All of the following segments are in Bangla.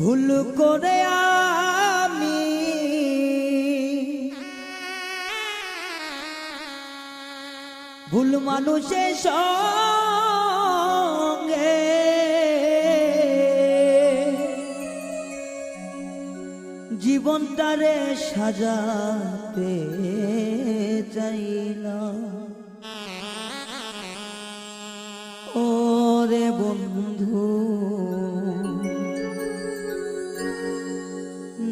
ভুল করে আমি। ভুল মানুষের সঙ্গে। জীবনটারে সাজাতে চাইলাম ওরে বন্ধু।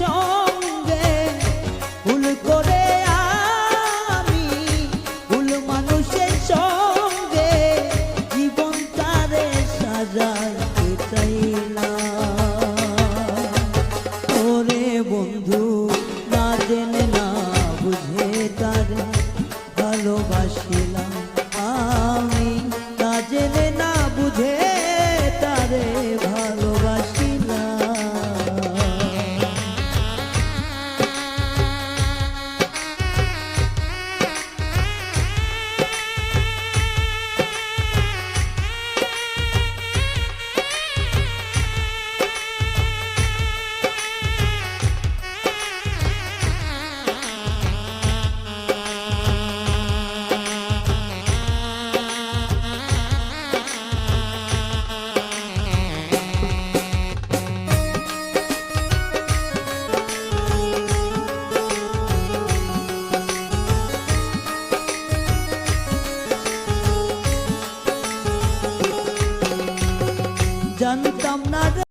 সঙ্গে ভুল করে আমি ভুল মানুষের সঙ্গে জীবন তারে ওরে বন্ধু না জেনে জানতাম না